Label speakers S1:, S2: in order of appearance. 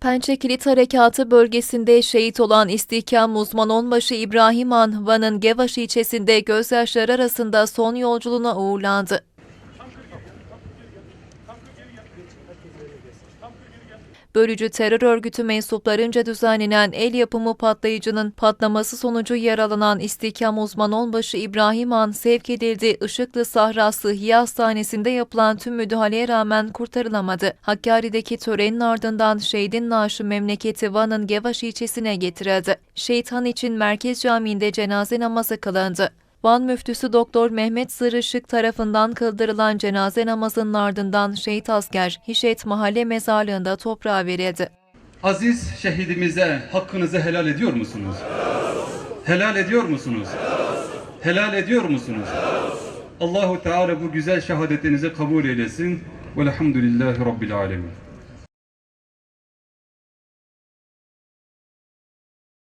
S1: Pençe Kilit Harekatı bölgesinde şehit olan İstihkam uzman onbaşı İbrahim Han, Van'ın Gevaş ilçesinde gözyaşları arasında son yolculuğuna uğurlandı. Bölücü terör örgütü mensuplarınca düzenlenen el yapımı patlayıcının patlaması sonucu yaralanan İstihkam uzman onbaşı İbrahim Han sevk edildi. Işıklı Sahra Sıhhiye Hastanesi'nde yapılan tüm müdahaleye rağmen kurtarılamadı. Hakkari'deki törenin ardından şehidin naaşı memleketi Van'ın Gevaş ilçesine getirildi. Şehit Han için Merkez Camii'nde cenaze namazı kılındı. Van müftüsü Doktor Mehmet Sırışık tarafından kıldırılan cenaze namazının ardından şehit asker Hişet Mahalle Mezarlığı'nda toprağa verildi.
S2: Aziz şehidimize hakkınızı helal ediyor musunuz? Helal ediyor musunuz? Helal ediyor musunuz? Allahu Teala bu güzel şehadetinizi kabul eylesin. Velhamdülillahi Rabbil Alemin.